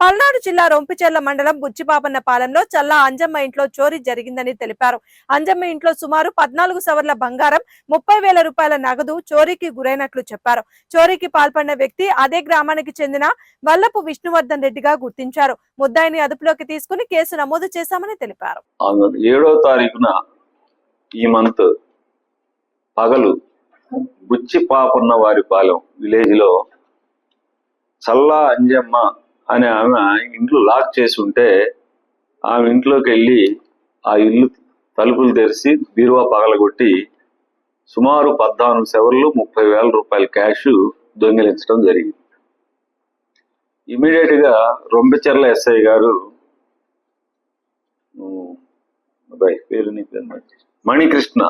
పల్నాడు జిల్లా రొంపిచెర్ల మండలం బుచ్చిపాపన్న పాలెంలో చల్లా అంజమ్మ ఇంట్లో చోరీ జరిగిందని తెలిపారు. అంజమ్మ ఇంట్లో సుమారు పద్నాలుగు సవర్ల బంగారం ముప్పై వేల రూపాయల నగదు చోరీకి గురైనట్లు చెప్పారు. చోరీకి పాల్పడిన వ్యక్తి అదే గ్రామానికి చెందిన వల్లపు విష్ణువర్ధన్ రెడ్డిగా గుర్తించారు. ముద్దాయిని అదుపులోకి తీసుకుని కేసు నమోదు చేశామని తెలిపారు. ఏడో తారీఖున ఈ మంత్ పగలు బుచ్చిపాపన్న వారి పాలెం విలేజ్లో చల్లా అంజమ్మ అని ఆమె ఇంట్లో లాక్ చేసి ఉంటే ఆమె ఇంట్లోకి వెళ్ళి ఆ ఇల్లు తలుపులు తెరిచి బీరువా పగలగొట్టి సుమారు పద్నాలుగు సెవర్లు ముప్పై వేల రూపాయల క్యాష్ దొంగిలించడం జరిగింది. ఇమీడియట్గా గా ఎస్ఐ గారు పేరు మణికృష్ణ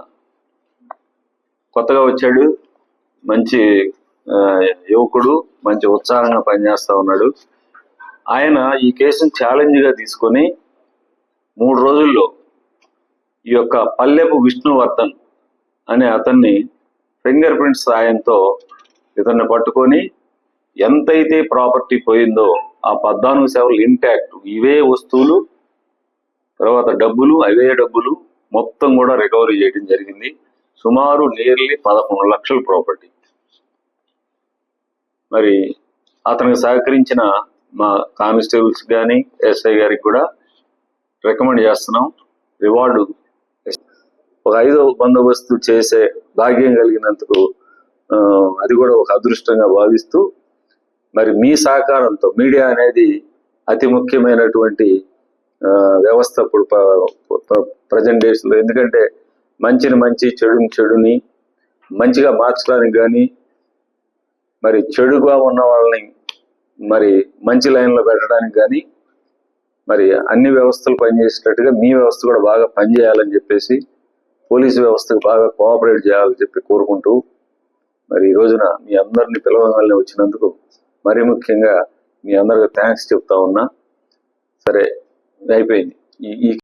కొత్తగా వచ్చాడు మంచి యువకుడు మంచి ఉత్సాహంగా పనిచేస్తూ ఉన్నాడు. ఆయన ఈ కేసును ఛాలెంజ్గా తీసుకొని మూడు రోజుల్లో ఈ యొక్క పల్లెపు విష్ణువర్ధన్ అనే అతన్ని ఫింగర్ ప్రింట్ సాయంతో ఇతన్ని పట్టుకొని ఎంతైతే ప్రాపర్టీ పోయిందో ఆ పద్నాలుగు సేవలు ఇంటాక్ట్ ఇవే వస్తువులు తర్వాత డబ్బులు అవే డబ్బులు మొత్తం కూడా రికవరీ చేయడం జరిగింది. సుమారు నియర్లీ పదకొండు లక్షల ప్రాపర్టీ మరి అతనికి సహకరించిన మా కానిస్టేబుల్స్ కానీ ఎస్ఐ గారికి కూడా రికమెండ్ చేస్తున్నాం. రివార్డు ఒక ఐదో బందోబస్తు చేసే భాగ్యం కలిగినందుకు అది కూడా ఒక అదృష్టంగా భావిస్తూ మరి మీ సహకారంతో మీడియా అనేది అతి ముఖ్యమైనటువంటి వ్యవస్థ ఇప్పుడు ప్రజెంట్ డేస్లో. ఎందుకంటే మంచిని మంచి చెడుని చెడుని మంచిగా మార్చడానికి కానీ మరి చెడుగా ఉన్న వాళ్ళని మరి మంచి లైన్లో పెట్టడానికి కానీ మరి అన్ని వ్యవస్థలు పనిచేసేటట్టుగా మీ వ్యవస్థ కూడా బాగా పనిచేయాలని చెప్పేసి పోలీసు వ్యవస్థకు బాగా కోఆపరేట్ చేయాలని చెప్పి కోరుకుంటూ మరి ఈ రోజున మీ అందరిని పిలవగానే వచ్చినందుకు మరీ ముఖ్యంగా మీ అందరికి థ్యాంక్స్ చెప్తా ఉన్నా. సరే అయిపోయింది. ఈ ఈ